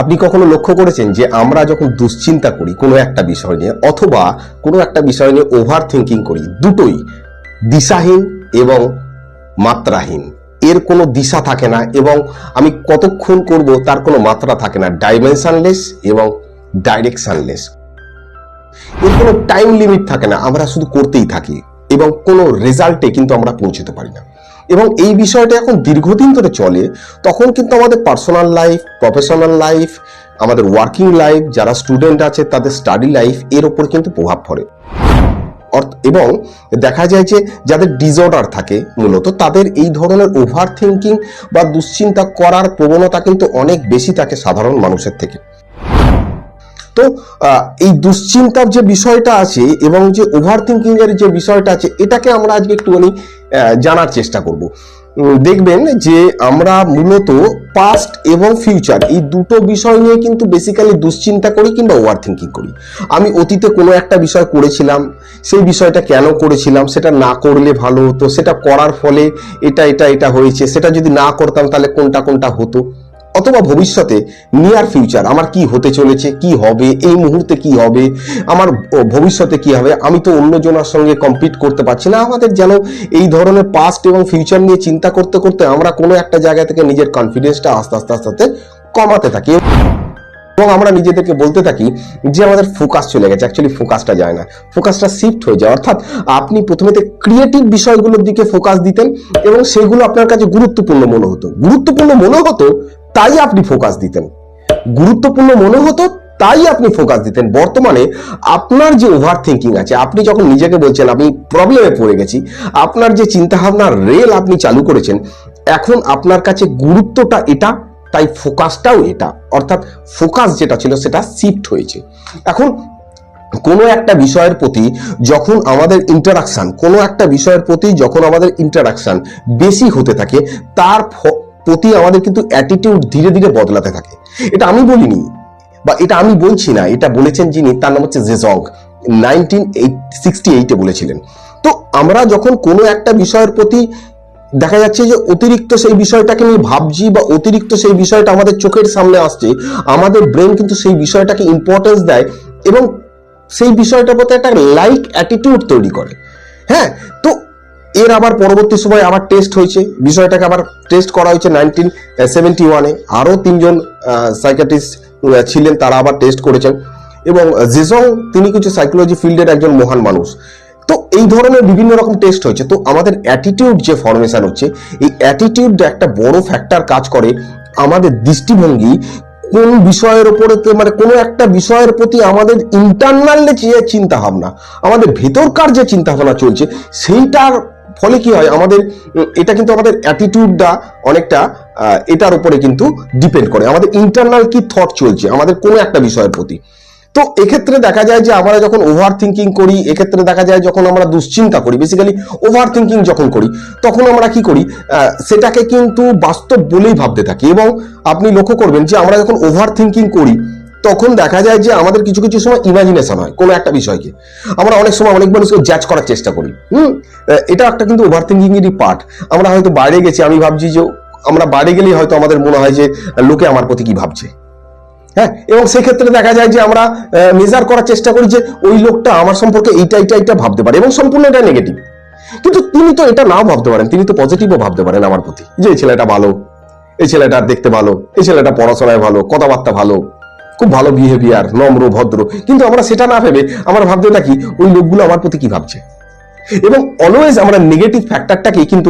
আপনি কখনো লক্ষ্য করেছেন যে আমরা যখন দুশ্চিন্তা করি কোনো একটা বিষয় নিয়ে, অথবা কোনো একটা বিষয় নিয়ে ওভার থিঙ্কিং করি, দুটোই দিশাহীন এবং মাত্রাহীন। এর কোনো দিশা থাকে না এবং আমি কতক্ষণ করব তার কোনো মাত্রা থাকে না ডাইমেনশনলেস এবং ডাইরেকশনলেস এর কোনো টাইম লিমিট থাকে না, আমরা শুধু করতেই থাকি এবং কোনো রেজাল্টে কিন্তু আমরা পৌঁছতে পারি না। এবং এই বিষয়টা এখন দীর্ঘদিন ধরে চলে, তখন কিন্তু আমাদের পার্সোনাল লাইফ প্রফেশনাল লাইফ আমাদের ওয়ার্কিং লাইফ যারা স্টুডেন্ট আছে, তাদের স্টাডি লাইফ এর ওপর কিন্তু প্রভাব পড়ে। এবং দেখা যায় যে যাদের ডিসঅর্ডার থাকে মূলত, তাদের এই ধরনের ওভার থিঙ্কিং বা দুশ্চিন্তা করার প্রবণতা কিন্তু অনেক বেশি থাকে সাধারণ মানুষের থেকে। তো এই দুশ্চিন্তার যে বিষয়টা আছে এবং যে ওভার থিঙ্কিং এর যে বিষয়টা আছে, এটাকে আমরা আজকে একটুখানি জানার চেষ্টা করব। দেখবেন যে আমরা মূলত পাস্ট এবং ফিউচার এই দুটো বিষয় নিয়ে কিন্তু বেসিক্যালি দুশ্চিন্তা করি কিংবা ওভার থিঙ্কিং করি। আমি অতীতে কোনো একটা বিষয় করেছিলাম, সেই বিষয়টা কেন করেছিলাম, সেটা না করলে ভালো হতো, সেটা করার ফলে এটা এটা এটা হয়েছে, সেটা যদি না করতাম তাহলে কোনটা কোনটা হতো? অথবা ভবিষ্যতে নিয়ার ফিউচার আমার কি হতে চলেছে, কি হবে, এই মুহূর্তে কি হবে, আমার ভবিষ্যতে কি হবে, আমি তো অন্যজনের সঙ্গে কম্পিট করতে পারছি না। আমাদের যেন এই ধরনের পাস্ট এবং ফিউচার নিয়ে চিন্তা করতে করতে আমরা কোনো একটা জায়গা থেকে নিজের কনফিডেন্সটা আস্তে আস্তে আস্তে আস্তে কমাতে থাকি এবং আমরা নিজেদেরকে বলতে থাকি যে আমাদের ফোকাস চলে গেছে। অ্যাকচুয়ালি ফোকাসটা যায় না। ফোকাসটা শিফট হয়ে যায়। অর্থাৎ আপনি প্রথমে ক্রিয়েটিভ বিষয়গুলোর দিকে ফোকাস দিতেন এবং সেগুলো আপনার কাছে গুরুত্বপূর্ণ মনে হতো। গুরুত্বপূর্ণ মনে হতো তাই আপনি ফোকাস দিতেন। গুরুত্বপূর্ণ মনে হতো, তাই আপনি ফোকাস দিতেন। বর্তমানে আপনার যে ওভার থিঙ্কিং আছে, আপনি যখন নিজেকে বলছেন, আমি প্রবলেমে পড়ে গেছি আপনার যে চিন্তাভাবনার রেল আপনি চালু করেছেন, এখন আপনার কাছে গুরুত্বটা এটা, তাই ফোকাসটাও এটা। অর্থাৎ ফোকাস যেটা ছিল, সেটা শিফট হয়েছে। এখন কোনো একটা বিষয়ের প্রতি যখন আমাদের ইন্টারাকশন কোনো একটা বিষয়ের প্রতি যখন আমাদের ইন্টারাকশান বেশি হতে থাকে, তার প্রতি আমাদের কিন্তু অ্যাটিটিউড ধীরে ধীরে বদলাতে থাকে। এটা আমি বলিনি, বা এটা আমি বলছি না, এটা বলেছেন যিনি, তার নাম হচ্ছে জেজং নাইনটিন সিক্সটি এইটে বলেছিলেন। তো আমরা যখন কোনো একটা বিষয়ের প্রতি দেখা যাচ্ছে যে অতিরিক্ত সেই বিষয়টাকে নিয়ে ভাবছি বা অতিরিক্ত সেই বিষয়টা আমাদের চোখের সামনে আসছে, আমাদের ব্রেন কিন্তু সেই বিষয়টাকে ইম্পর্টেন্স দেয় এবং সেই বিষয়টার প্রতি একটা লাইক অ্যাটিটিউড তৈরি করে। হ্যাঁ তো এর আবার পরবর্তী সময় আবার টেস্ট হয়েছে। বিষয়টাকে আবার টেস্ট করা হয়েছে নাইনটিন সেভেন্টি ওয়ানে আরও তিনজন সাইকাটিস্ট ছিলেন, তারা আবার টেস্ট করেছেন। এবং জেজং তিনি কিছু সাইকোলজি ফিল্ডের একজন মহান মানুষ। তো এই ধরনের বিভিন্ন রকম টেস্ট হয়েছে। তো আমাদের অ্যাটিটিউড যে ফরমেশন হচ্ছে, এই অ্যাটিটিউড একটা বড় ফ্যাক্টর কাজ করে আমাদের দৃষ্টিভঙ্গি কোন বিষয়ের উপরে তে- মানে কোনো একটা বিষয়ের প্রতি আমাদের ইন্টারনাল যে চিন্তা ভাবনা আমাদের ভেতরকার যে চিন্তা ভাবনা চলছে, সেইটার ফলে কি হয়? আমাদের এটা কিন্তু আমাদের অ্যাটিটিউডটা অনেকটা এটার উপরে কিন্তু ডিপেন্ড করে। আমাদের ইন্টারনাল কি থট চলছে? আমাদের কোনো একটা বিষয়ের প্রতি। তো এক্ষেত্রে দেখা যায় যে আমরা যখন ওভার থিঙ্কিং করি, এক্ষেত্রে দেখা যায় যখন আমরা দুশ্চিন্তা করি বেসিক্যালি ওভার থিঙ্কিং যখন করি, তখন আমরা কি করি? সেটাকে কিন্তু বাস্তব বলেই ভাবতে থাকি। এবং আপনি লক্ষ্য করবেন যে আমরা যখন ওভার থিঙ্কিং করি তখন দেখা যায় যে আমাদের কিছু কিছু সময় ইমাজিনেশন হয়, কোনো একটা বিষয়কে। আমরা অনেক সময় অনেক মানুষকে জ্যাজ করার চেষ্টা করি। হুম? এটা একটা কিন্তু ওভার থিঙ্কিং এরই পার্ট আমরা হয়তো বাইরে গেছি, আমি ভাবছি যে আমরা বাইরে গেলেই হয়তো আমাদের মনে হয় যে লোকে আমার প্রতি কি ভাবছে। হ্যাঁ? এবং সেক্ষেত্রে দেখা যায় যে আমরা মেজার করার চেষ্টা করি যে ওই লোকটা আমার সম্পর্কে এইটা এইটা এইটা ভাবতে পারে এবং সম্পূর্ণ এটা নেগেটিভ কিন্তু তিনি তো এটা নাও ভাবতে পারেন, তিনি তো পজিটিভও ভাবতে পারেন আমার প্রতি। যে এই ছেলেটা ভালো, এই ছেলেটা দেখতে ভালো, এই ছেলেটা পড়াশোনায় ভালো, কথাবার্তা ভালো খুব ভালো বিহেভিয়ার নম্র, ভদ্র। কিন্তু আমরা সেটা না ভেবে আমরা ভাবতে থাকি, ওই লোকগুলো আমার প্রতি কি ভাবছে? এবং অলওয়েজ আমরা নেগেটিভ ফ্যাক্টরটাকে কিন্তু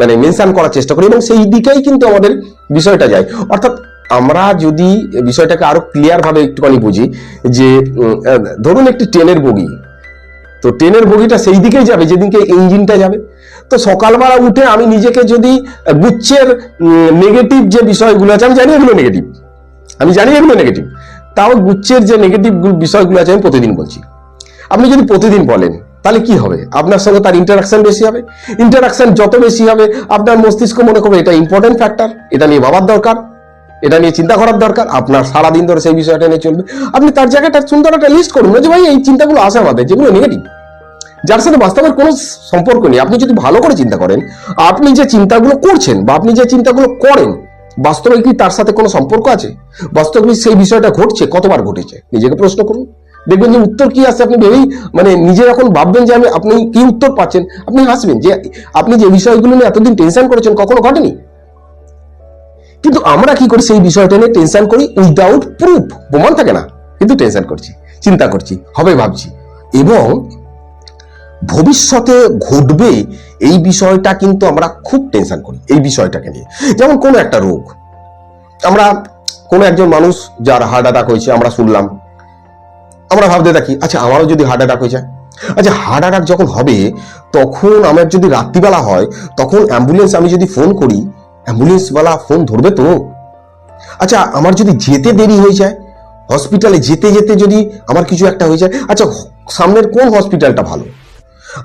মানে মেনশন করার চেষ্টা করি এবং সেই দিকেই কিন্তু আমাদের বিষয়টা যায়। অর্থাৎ আমরা যদি বিষয়টাকে আরও ক্লিয়ার ভাবে একটুখানি বুঝি, যে ধরুন একটি ট্রেনের বগি। তো ট্রেনের বগিটা সেই দিকেই যাবে, যেদিনকে ইঞ্জিনটা যাবে। তো সকালবেলা উঠে আমি নিজেকে যদি গুচ্ছের নেগেটিভ যে বিষয়গুলো আছে, আমি জানি এগুলো নেগেটিভ আমি জানি এগুলো নেগেটিভ তাও গুচ্ছের যে নেগেটিভ বিষয়গুলো আছে আমি প্রতিদিন বলছি। আপনি যদি প্রতিদিন বলেন, তাহলে কি হবে? আপনার সঙ্গে তার ইন্টারাকশন বেশি হবে। ইন্টারাকশন যত বেশি হবে, আপনার মস্তিষ্ক মনে করবে এটা ইম্পর্টেন্ট ফ্যাক্টর এটা নিয়ে ভাবার দরকার, এটা নিয়ে চিন্তা করার দরকার, আপনার সারাদিন ধরে সেই বিষয়টা নিয়ে চলবে। আপনি তার জায়গাটা সুন্দর একটা লিস্ট করুন যে, ভাই, এই চিন্তাগুলো আসে আমাদের, যেগুলো নেগেটিভ যার সাথে বাস্তবের কোনো সম্পর্ক নেই। আপনি যদি ভালো করে চিন্তা করেন, আপনি যে চিন্তাগুলো করছেন বা আপনি যে চিন্তাগুলো করেন বাস্তবে কি তার সাথে কোনো সম্পর্ক আছে? বাস্তবে সেই বিষয়টা ঘটছে? কতবার ঘটেছে? নিজেকে প্রশ্ন করুন। দেখবেন যে উত্তর কি আসছে আপনি ভেবেই মানে নিজে যখন ভাববেন যে আমি, আপনি কি উত্তর পাচ্ছেন? আপনি হাসবেন যে আপনি যে বিষয়গুলো নিয়ে এতদিন টেনশন করেছেন, কখনো ঘটেনি? কিন্তু আমরা কি করি সেই বিষয়টা নিয়ে টেনশন করি? উইদাউট প্রুফ প্রমাণ থাকে না। কিন্তু টেনশন করছি, চিন্তা করছি, হবে ভাবছি। এবং ভবিষ্যতে ঘটবে এই বিষয়টা কিন্তু আমরা খুব টেনশন করি, এই বিষয়টাকে নিয়ে। যেমন কোনো একটা রোগ, আমরা কোনো একজন মানুষ যার হার্ট অ্যাটাক হয়েছে, আমরা শুনলাম। আমরা ভাবতে থাকি আচ্ছা আমারও যদি হার্ট অ্যাটাক হয়ে যায়? আচ্ছা হার্ট অ্যাটাক যখন হবে, তখন আমার যদি রাত্রিবেলা হয়, তখন অ্যাম্বুলেন্স আমি যদি ফোন করি অ্যাম্বুলেন্সওয়ালা ফোন ধরবে তো? আচ্ছা আমার যদি যেতে দেরি হয়ে যায় হসপিটালে যেতে যেতে যদি আমার কিছু একটা হয়ে যায় আচ্ছা সামনের কোন হসপিটালটা ভালো?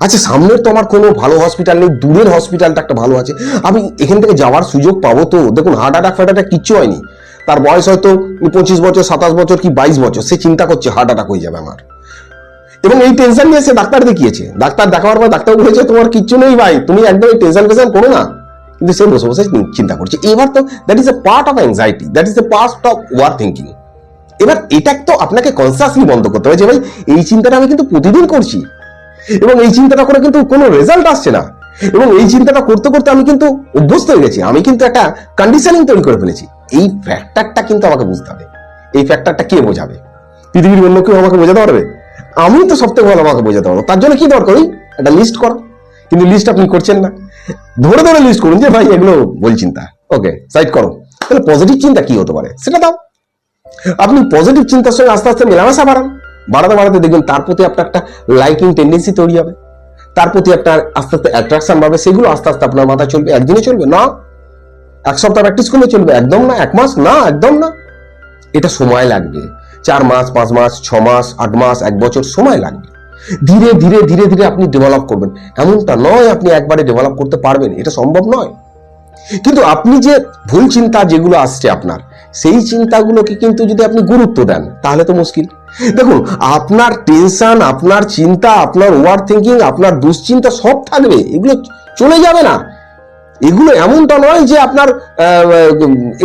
আচ্ছা সামনের তো আমার কোনো ভালো হসপিটাল নেই, দূরের হসপিটালটা একটা ভালো আছে। আমি এখান থেকে যাওয়ার সুযোগ পাবো তো। দেখুন হার্ট অ্যাটাক ফার্ট অ্যাটাক কিচ্ছু হয়নি। তার বয়স হয়তো পঁচিশ বছর, সাতাশ বছর কি বাইশ বছর, সে চিন্তা করছে হার্ট অ্যাটাক হয়ে যাবে আমার। এবং এই টেনশন নিয়ে সে ডাক্তার দেখিয়েছে। ডাক্তার দেখাবার পর ডাক্তার বলেছে, তোমার কিচ্ছু নেই ভাই, তুমি একদম টেনশন ফেশন করো না। কিন্তু সে বসে বসে চিন্তা করছে। এবার তো that is a part of anxiety that is a part of our thinking এবার এটা তো আপনাকে কনসিয়াসলি বন্ধ করতে হবে যে ভাই, এই চিন্তাটা আমি কিন্তু প্রতিদিন করছি। এবং এই চিন্তাটা করে কিন্তু কোনো রেজাল্ট আসছে না। এবং এই চিন্তাটা করতে করতে আমি কিন্তু অভ্যস্ত হয়ে গেছি। আমি কিন্তু একটা কন্ডিশনিং তৈরি করে ফেলেছি। এই ফ্যাক্টরটা কিন্তু আমাকে বুঝতে হবে। এই ফ্যাক্টরটা কে বোঝাবে? পৃথিবীর অন্য কেউ আমাকে বোঝাতে পারবে? আমি তো সব থেকে ভালো আমাকে বোঝাতে পারব। তার জন্য কি দরকার ওই? একটা লিস্ট করা। কিন্তু লিস্ট আপনি করছেন না। ধরে ধরে লিস্ট করুন যে, ভাই, এগুলো বল চিন্তা। ওকে সাইড করো। তাহলে পজিটিভ চিন্তা কি হতে পারে? সেটা দাও। আপনি পজিটিভ চিন্তার সঙ্গে আস্তে আস্তে মেলামেশা বাড়ান। বাড়াতে বাড়াতে দেখবেন তার প্রতি আপনার একটা লাইকিং টেন্ডেন্সি তৈরি হবে। তার প্রতি একটা আস্তে আস্তে অ্যাট্রাকশন পাবে সেগুলো আস্তে আস্তে আপনার মাথায় চলবে, একদিনে চলবে, না। এক সপ্তাহ প্র্যাকটিস করলে চলবে, একদম না, এক মাস, না, একদম না। এটা সময় লাগবে। চার মাস, পাঁচ মাস, ছ মাস, আট মাস, এক বছর সময় লাগবে। ধীরে ধীরে ধীরে ধীরে আপনি ডেভেলপ করবেন। এমনটা নয় আপনি একবারে ডেভেলপ করতে পারবেন, এটা সম্ভব নয়। কিন্তু আপনি যে ভুল চিন্তা যেগুলো আসছে আপনার, সেই চিন্তাগুলোকে কিন্তু যদি আপনি গুরুত্ব দেন, তাহলে তো মুশকিল। দেখুন, আপনার টেনশন, আপনার চিন্তা, আপনার ওভার থিঙ্কিং আপনার দুশ্চিন্তা সব থাকবে, এগুলো চলে যাবে না। এগুলো এমনটা নয় যে আপনার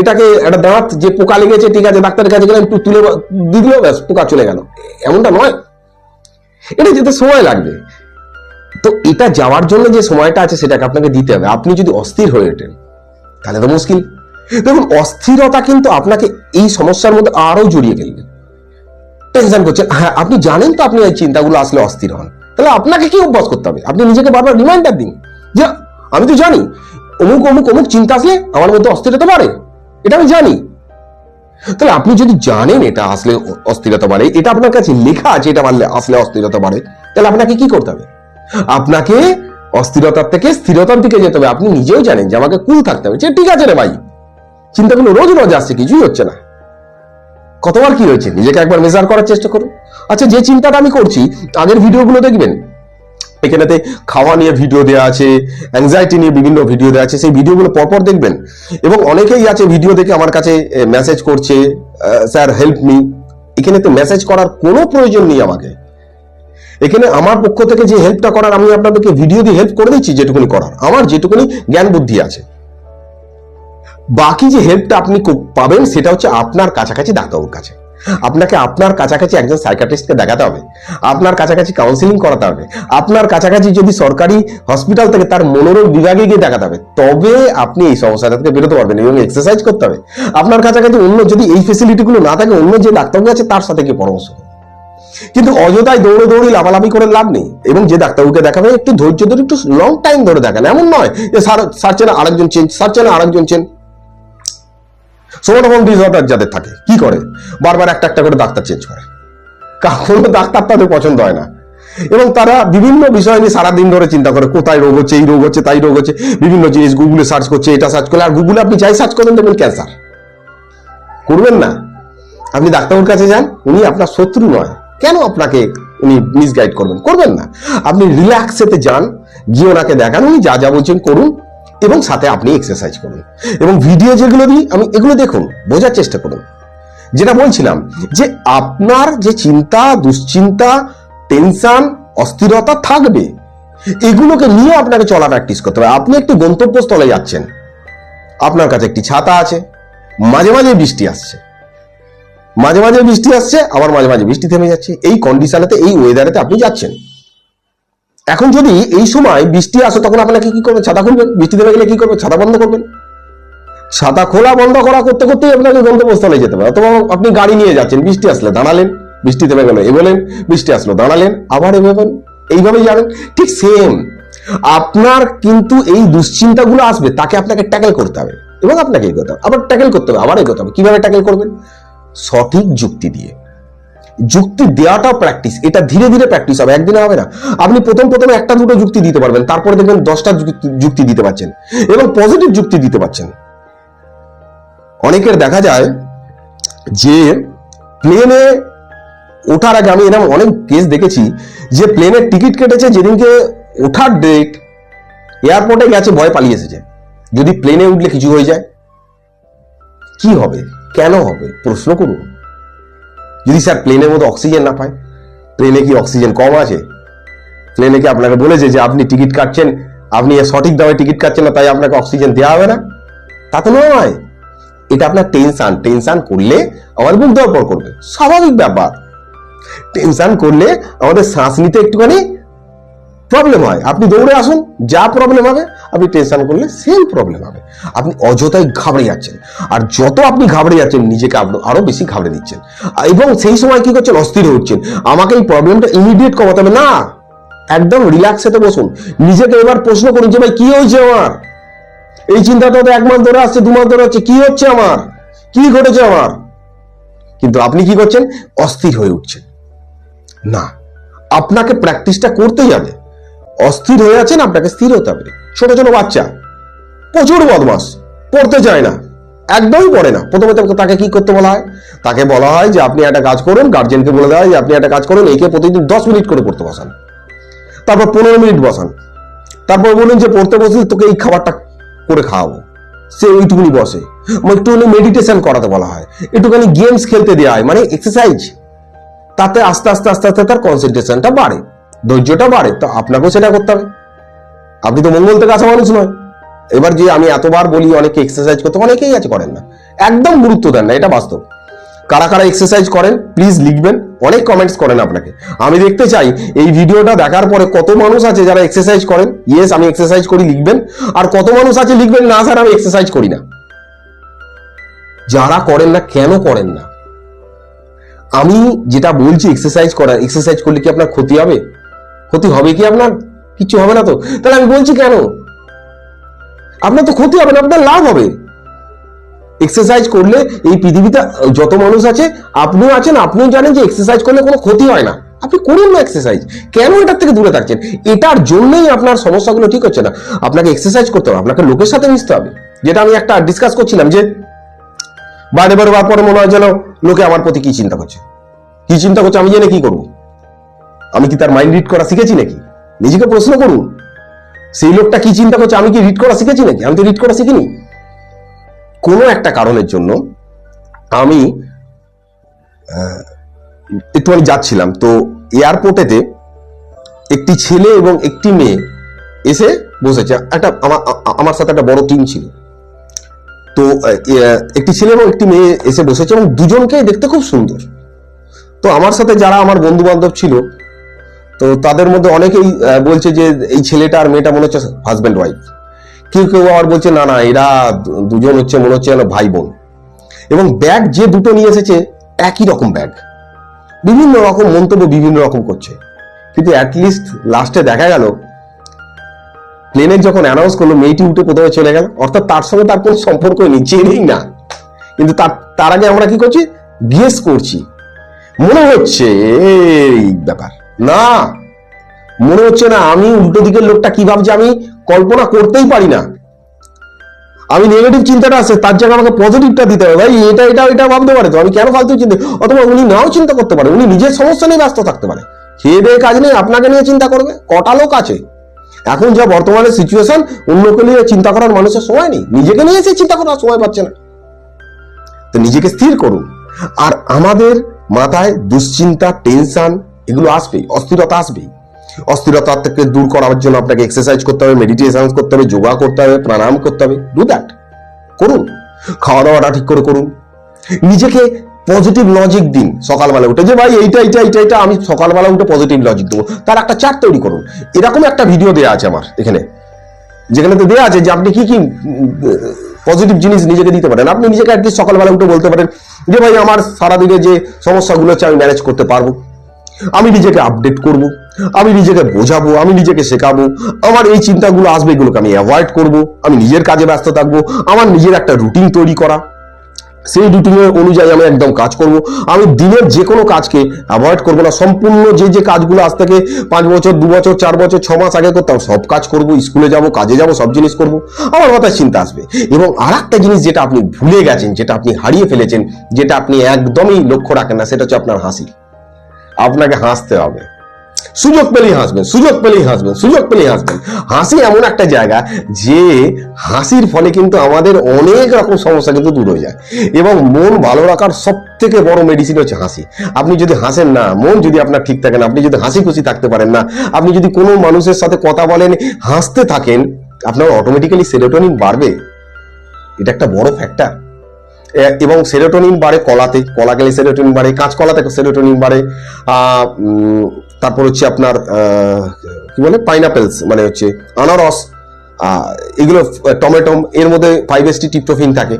এটাকে একটা দাঁত, যে পোকা লেগেছে, ঠিক আছে, ডাক্তারের কাছে গেলেন একটু তুলে দিয়ে দিল, ব্যাস, পোকা চলে গেল। এমনটা নয়। এটা যেতে সময় লাগবে। তো এটা যাওয়ার জন্য যে সময়টা আছে, সেটাকে আপনাকে দিতে হবে। আপনি যদি অস্থির হয়ে ওঠেন তাহলে তো মুশকিল। দেখুন, অস্থিরতা কিন্তু আপনাকে এই সমস্যার মধ্যে আরও জড়িয়ে ফেলবে। টেনশন করছেন হ্যাঁ আপনি জানেন তো আপনি এই চিন্তাগুলো আসলে অস্থির হন। তাহলে আপনাকে কি অভ্যাস করতে হবে? আপনি নিজেকে বারবার রিমাইন্ডার দিন যে, আমি তো জানি, অমুক অমুক অমুক চিন্তা আসলে আমার মধ্যে অস্থিরতা বাড়ে। এটা আমি জানি। তাহলে আপনি যদি জানেন এটা আসলে অস্থিরতা বাড়ে, এটা আপনার কাছে লেখা আছে, এটা আসলে অস্থিরতা বাড়ে, তাহলে আপনাকে কি করতে হবে? আপনাকে অস্থিরতার থেকে স্থিরতার দিকে যেতে হবে। আপনি নিজেও জানেন যে আমাকে কুল থাকতে হবে। ঠিক আছে রে ভাই। চিন্তাগুলো রোজ রোজ আসছে, কিছুই হচ্ছে না। কতবার কি হয়েছে? নিজেকে একবার মেজার করার চেষ্টা করুন। আচ্ছা যে চিন্তাটা আমি করছি, আগের ভিডিওগুলো দেখবেন। এখানেতে খাওয়া নিয়ে ভিডিও দেওয়া আছে অ্যাংজাইটি নিয়ে বিভিন্ন ভিডিও দেওয়া আছে, সেই ভিডিওগুলো পরপর দেখবেন। এবং অনেকেই আছে ভিডিও দেখে আমার কাছে মেসেজ করছে স্যার হেল্প মি এখানে তো মেসেজ করার কোনো প্রয়োজন নেই আমাকে। এখানে আমার পক্ষ থেকে যে হেল্পটা করার, আমি আপনাদেরকে ভিডিও দিয়ে হেল্প করে দিচ্ছি যেটুকুনি করার। আমার যেটুকুনি জ্ঞান বুদ্ধি আছে। বাকি যে হেল্পটা আপনি পাবেন, সেটা হচ্ছে আপনার কাছাকাছি ডাক্তারবাবুর কাছে। আপনাকে আপনার কাছাকাছি একজন সাইকাট্রিস্টকে দেখাতে হবে। আপনার কাছাকাছি কাউন্সিলিং করাতে হবে। আপনার কাছাকাছি যদি সরকারি হসপিটাল থেকে তার মনোরোগ বিভাগে গিয়ে দেখাতে হবে, তবে আপনি এই সমস্যাটা থেকে বেরোতে পারবেন এবং এক্সারসাইজ করতে হবে। আপনার কাছাকাছি অন্য যদি এই ফেসিলিটিগুলো না থাকে, অন্য যে ডাক্তারবাবু আছে, তার সাথে গিয়ে পরামর্শ কিন্তু অযথায় দৌড়ে দৌড়ি লাভালাভি করে লাভ নেই। এবং যে ডাক্তারবাবুকে দেখাবে, একটু ধৈর্য ধরে, একটু লং টাইম ধরে দেখান। এমন নয় যে স্যার চেনে আরেকজন চেন স্যার চেনে আরেকজন চেন। সোমাটোফর্ম ডিসঅর্ডার যাদের থাকে, কি করে? বারবার একটা একটা করে ডাক্তার চেঞ্জ করে। কা- কোনো ডাক্তার তাদের পছন্দ হয় না। এবং তারা বিভিন্ন বিষয় নিয়ে সারাদিন ধরে চিন্তা করে, কোথায় রোগ হচ্ছে, এই রোগ হচ্ছে, তাই রোগ হচ্ছে। বিভিন্ন জিনিস গুগলে সার্চ করছে, এটা সার্চ করলে। আর গুগলে আপনি যাই সার্চ করেন, দেখবেন ক্যান্সার করবেন না। আপনি ডাক্তারের কাছে যান, উনি আপনার শত্রু নয়। কেন আপনাকে উনি মিসগাইড করবেন? করবেন না। আপনি রিল্যাক্সেতে যান, গিয়ে ওনাকে দেখান, উনি যা যা বলছেন করুন এবং সাথে আপনি এক্সারসাইজ করুন। এবং ভিডিও যেগুলো দিই, আমি এগুলো দেখুন, বোঝার চেষ্টা করুন। যেটা বলছিলাম যে আপনার যে চিন্তা, দুশ্চিন্তা টেনশন অস্থিরতা থাকবে, এগুলোকে নিয়ে আপনাকে চলা প্র্যাকটিস করতে হবে। আপনি একটি গন্তব্যস্থলে যাচ্ছেন, আপনার কাছে একটি ছাতা আছে, মাঝে মাঝে বৃষ্টি আসছে। মাঝে মাঝে বৃষ্টি আসছে, আবার মাঝে মাঝে বৃষ্টি থেমে যাচ্ছে। এই কন্ডিশনেতে এই ওয়েদারেতে আপনি যাচ্ছেন। এখন যদি এই সময় বৃষ্টি আসে, তখন আপনাকে কি করবেন? ছাতা খুলবেন? বৃষ্টি থেমে গেলে কি করবেন? ছাতা বন্ধ করবেন? ছাতা খোলা বন্ধ করা করতে করতেই আপনাকে গন্তব্যস্থলে যেতে হবে। অথবা আপনি গাড়ি নিয়ে যাচ্ছেন, বৃষ্টি আসলে দাঁড়ালেন, বৃষ্টি থেমে গেল, এগোলেন, বৃষ্টি আসলো, দাঁড়ালেন, আবার এগোবেন। এইভাবেই যাবেন। ঠিক সেম আপনার কিন্তু এই দুশ্চিন্তাগুলো আসবে, তাকে আপনাকে ট্যাকেল করতে হবে। এবং আপনাকে এগোতে হবে। আবার ট্যাকেল করতে হবে, আবার এগোতে হবে। কীভাবে ট্যাকেল করবেন? সঠিক যুক্তি দিয়ে। যুক্তি দেওয়াটাও প্র্যাকটিস এটা ধীরে ধীরে প্র্যাকটিস হবে, একদিনে হবে না। আপনি প্রথম প্রথমে একটা দুটো যুক্তি দিতে পারবেন, তারপরে দেখবেন দশটা যুক্তি দিতে পারছেন এবং পজিটিভ যুক্তি দিতে পারছেন। অনেকের দেখা যায় যে প্লেনে ওঠার আগে আমি এরকম অনেক কেস দেখেছি, যে প্লেনের টিকিট কেটেছে যেদিনকে ওঠার ডেট এয়ারপোর্টে গেছে, ভয় পালিয়ে এসেছে। যদি প্লেনে উঠলে কিছু হয়ে যায়, কি হবে? কেন হবে? প্রশ্ন করুন। যদি স্যার প্লেনের মধ্যে অক্সিজেন না পায় প্লেনে কি অক্সিজেন কম আছে? প্লেনে কি আপনাকে বলেছে যে আপনি টিকিট কাটছেন, আপনি সঠিক দামে টিকিট কাটছেন না, তাই আপনাকে অক্সিজেন দেওয়া হবে না? তা তো নয়। এটা আপনার টেনশন টেনশন করলে আমার বুক দরপর করবে। স্বাভাবিক ব্যাপার। টেনশন করলে আমাদের শ্বাস নিতে একটুখানি প্রবলেম হয়। আপনি দৌড়ে আসুন, যা প্রবলেম হবে, আপনি টেনশন করলে সেম প্রবলেম হবে। আপনি অযথাই ঘাবড়ে যাচ্ছেন। আর যত আপনি ঘাবড়ে যাচ্ছেন, নিজেকে আপনি আরও বেশি ঘাবড়ে দিচ্ছেন। এবং সেই সময় কি করছেন? অস্থির হচ্ছেন। আমাকে এই প্রবলেমটা ইমিডিয়েট কমাতে হবে। না! একদম রিল্যাক্সেতে বসুন। নিজেকে এবার প্রশ্ন করুন যে, ভাই, কি হয়েছে আমার? এই চিন্তাটা তো এক মাস ধরে আসছে, দু মাস ধরে হচ্ছে। কি হচ্ছে আমার? কি ঘটেছে আমার? কিন্তু আপনি কি করছেন? অস্থির হয়ে উঠছেন। না। আপনাকে প্র্যাকটিসটা করতেই হবে। অস্থির হয়ে আছেন, আপনাকে স্থির হতে হবে। ছোট ছোট বাচ্চা। প্রচুর বদমাস। পড়তে চায় না। একদমই পড়ে না। প্রথমে তাকে কি করতে বলা হয়? তাকে বলা হয় যে, আপনি একটা কাজ করুন গার্জেনকে বলে দেওয়া হয় যে, আপনি একটা কাজ করুন, একে প্রতিদিন দশ মিনিট করে পড়তে বসান। তারপর পনেরো মিনিট বসান। তারপর বলুন যে, পড়তে বসলে তোকে এই খাবারটা করে খাওয়াবো। সে ওইটুকুনি বসে। একটুখানি মেডিটেশন করাতে বলা হয়। একটুখানি গেমস খেলতে দেওয়া হয়। মানে এক্সারসাইজ তাতে আস্তে আস্তে আস্তে আস্তে তার কনসেন্ট্রেশনটা বাড়ে। ধৈর্যটা বাড়ে, তো আপনাকেও সেটা করতে হবে। আপনি তো মঙ্গল থেকে আসা মানুষ নয়। এবার যে আমি এতবার বলি, অনেকে এক্সারসাইজ করতে, অনেকেই আছে করেন না। একদম গুরুত্ব দেন না, এটা বাস্তব। কারা কারা এক্সারসাইজ করেন প্লিজ লিখবেন, অনেক কমেন্টস করেন আপনাকে। আমি দেখতে চাই, এই ভিডিওটা দেখার পরে কত মানুষ আছে যারা এক্সারসাইজ করেন? ইয়েস আমি এক্সারসাইজ করি, লিখবেন। আর কত মানুষ আছে লিখবেন, না স্যার, আমি এক্সারসাইজ করি না। যারা করেন না, কেন করেন না? আমি যেটা বলছি এক্সারসাইজ করা এক্সারসাইজ করলে কি আপনার ক্ষতি হবে? ক্ষতি হবে কি আপনার? কিছু হবে না তো। তাহলে আমি বলছি কেন? আপনার তো ক্ষতি হবে না, আপনার লাভ হবে। এক্সারসাইজ করলে এই পৃথিবীতে যত মানুষ আছে, আপনিও আছেন, আপনিও জানেন যে এক্সারসাইজ করলে কোনো ক্ষতি হয় না। আপনি করুন না এক্সারসাইজ কেন এটার থেকে দূরে থাকছেন? এটার জন্যই আপনার সমস্যাগুলো ঠিক হচ্ছে না। আপনাকে এক্সারসাইজ করতে হবে, আপনাকে লোকের সাথে মিশতে হবে। যেটা আমি একটা ডিসকাস করছিলাম যে, বারে বারে বার পরে মনে হয় যেন লোকে আমার প্রতি কি চিন্তা করছে? কি চিন্তা করছে আমি জেনে কি করব। আমি কি তার মাইন্ড রিড করা শিখেছি নাকি? নিজেকে প্রশ্ন করুন। সেই লোকটা কি চিন্তা করছে আমি কি রিড করা শিখেছি নাকি? আমি তো রিড করা শিখিনি। কোনো একটা কারণের জন্য আমি আহ, আমি যাচ্ছিলাম। তো এয়ারপোর্টেতে একটি ছেলে এবং একটি মেয়ে এসে বসেছে। একটা আমার আমার সাথে একটা বড় টিম ছিল। তো একটি ছেলে এবং একটি মেয়ে এসে বসেছে এবং দুজনকেই দেখতে খুব সুন্দর। তো আমার সাথে যারা আমার বন্ধু বান্ধব ছিল তো তাদের মধ্যে অনেকেই বলছে যে এই ছেলেটা আর মেয়েটা মনে হচ্ছে হাজব্যান্ড ওয়াইফ কেউ কেউ আবার বলছে, না না, এরা দুজন হচ্ছে মনে হচ্ছে ভাই বোন। এবং ব্যাগ যে দুটো নিয়ে এসেছে, একই রকম ব্যাগ বিভিন্ন রকম মন্তব্য বিভিন্ন রকম করছে। কিন্তু অ্যাটলিস্ট লাস্টে দেখা গেল প্লেনের যখন অ্যানাউন্স করল, মেয়েটি উঠে কোথাও চলে গেল, অর্থাৎ তার সঙ্গে তার কোনো সম্পর্ক নেই চেনেই না। কিন্তু তার তার আগে আমরা কি করছি? গেস করছি। মনে হচ্ছে এই ব্যাপার। না, মনে হচ্ছে না আমি উল্টো দিকের লোকটা কি ভাবছে আমি কল্পনা করতেই পারি না। আমি নেগেটিভ চিন্তাটা আছে, তার জায়গায় আমাকে পজিটিভটা দিতে হবে। ভাই, এটা এটা এটা ভাবতে পারে তো। আমি কেন ফালতু চিন্তা অথবা উনি নাও চিন্তা করতে পারে, উনি নিজের সমস্যা নিয়ে ব্যস্ত থাকতে পারে। খেয়ে দেয়ে কাজ নেই, আপনাকে নিয়ে চিন্তা করবে। কটা লোক আছে? এখন যা বর্তমানে সিচুয়েশন অন্যকে নিয়ে চিন্তা করার মানুষের সময় নেই। নিজেকে নিয়ে সে চিন্তা করার সময় পাচ্ছে না। তো নিজেকে স্থির করুন। আর আমাদের মাথায় দুশ্চিন্তা, টেনশন এগুলো আসবেই, অস্থিরতা আসবেই। অস্থিরতা থেকে দূর করার জন্য আপনাকে এক্সারসাইজ করতে হবে মেডিটেশন করতে হবে যোগা করতে হবে, প্রাণায়াম করতে হবে। ডু দ্যাট করুন। খাওয়া দাওয়াটা ঠিক করে করুন। নিজেকে পজিটিভ লজিক দিন। সকালবেলা উঠে যে, ভাই, এইটা এইটা এইটা এইটা, আমি সকালবেলা উঠে পজিটিভ লজিক দেবো। তার একটা চার্ট তৈরি করুন। এরকম একটা ভিডিও দেওয়া আছে আমার এখানে। যেখানে তো দেওয়া আছে যে, আপনি কি কি পজিটিভ জিনিস নিজেকে দিতে পারেন। আপনি নিজেকে একদিন সকালবেলা উঠে বলতে পারেন যে, ভাই, আমার সারাদিনে যে সমস্যাগুলো আছে আমি ম্যানেজ করতে পারব। আমি নিজেকে আপডেট করব, আমি নিজেকে বোঝাবো, আমি নিজেকে শেখাবো, আমার এই চিন্তাগুলো আসবে এগুলোকে আমি অ্যাভয়েড করব, আমি নিজের কাজে ব্যস্ত থাকব, আমার নিজের একটা রুটিন তৈরি করা। সেই রুটিনের অনুযায়ী আমি একদম কাজ করব। আমি দিনের যে কোনো কাজকে অ্যাভয়েড করব না, সম্পূর্ণ যে যে কাজগুলো আজ থেকে পাঁচ বছর, দু বছর, চার বছর, ছ মাস আগে করতাম, সব কাজ করব, স্কুলে যাব, কাজে যাব, সব জিনিস করব। আমার মাথায় চিন্তা আসবে। এবং আর একটা জিনিস যেটা আপনি ভুলে গেছেন, যেটা আপনি হারিয়ে ফেলেছেন, যেটা আপনি একদমই লক্ষ্য রাখেন না, সেটা হচ্ছে আপনার হাসি। আপনাকে হাসতে হবে। সুযোগ পেলেই হাসবেন, সুযোগ পেলেই হাসবেন, সুযোগ পেলেই হাসবেন। হাসি এমন একটা জায়গা যে হাসির ফলে কিন্তু আমাদের অনেক রকম সমস্যা কিন্তু দূর হয়ে যায়। এবং মন ভালো রাখার সব থেকে বড় মেডিসিন হচ্ছে হাসি। আপনি যদি হাসেন না, মন যদি আপনার ঠিক থাকে না, আপনি যদি হাসি খুশি থাকতে পারেন না, আপনি যদি কোনো মানুষের সাথে কথা বলেন, হাসতে থাকেন, আপনার অটোমেটিক্যালি সেরোটোনিন বাড়বে। এটা একটা বড় ফ্যাক্টর এবং সেরোটোনিন বাড়ে কলাতে, কলা খেলে সেরোটোনিন বাড়ে, কাঁচকলাতে সেরোটোনিন বাড়ে তারপর হচ্ছে আপনার কি বলে পাইনাপেলস মানে হচ্ছে আনারস এগুলো টমেটো, এর মধ্যে ফাইভ এসটি টিপটোফিন থাকে।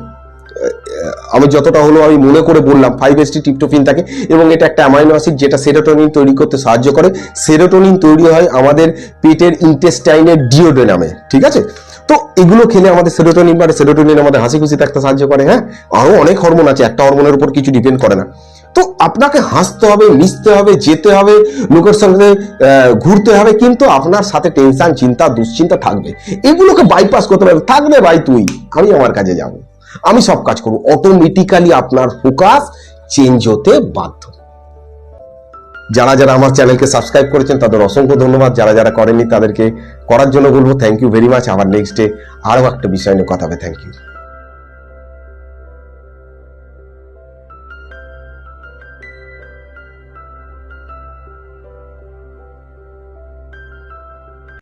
আমি যতটা হলো আমি মনে করে বললাম ফাইভ এসটি টিপটোফিন থাকে এবং এটা একটা অ্যামাইনো অ্যাসিড যেটা সেরোটোনিন তৈরি করতে সাহায্য করে। সেরোটোনিন তৈরি হয় আমাদের পেটের ইন্টেস্টাইনের ডিওডেনামে ঠিক আছে? তো এগুলো খেলে আমাদের সেরোটোনিন বাড়ে সেরোটোনিন আমাদের হাসি খুশি থাকতে সাহায্য করে হ্যাঁ? আরও অনেক হরমোন আছে, একটা হরমোনের উপর কিছু ডিপেন্ড করে না। তো আপনাকে হাসতে হবে, মিশতে হবে, যেতে হবে, লোকের সঙ্গে ঘুরতে হবে, কিন্তু আপনার সাথে টেনশন চিন্তা, দুশ্চিন্তা থাকবে। এগুলোকে বাইপাস করতে পারবে। থাকবে ভাই তুই, আমি আমার কাজে যাব। আমি সব কাজ করব। অটোমেটিক্যালি আপনার ফোকাস চেঞ্জ হতে বাধ্য। যারা যারা আমার চ্যানেলকে সাবস্ক্রাইব করেছেন, তাদের অসংখ্য ধন্যবাদ। যারা যারা করেনি তাদেরকে করার জন্য বলব। থ্যাংক ইউ ভেরি মাচ আবার নেক্সট ডে আরও একটা বিষয় নিয়ে কথা হবে। Thank you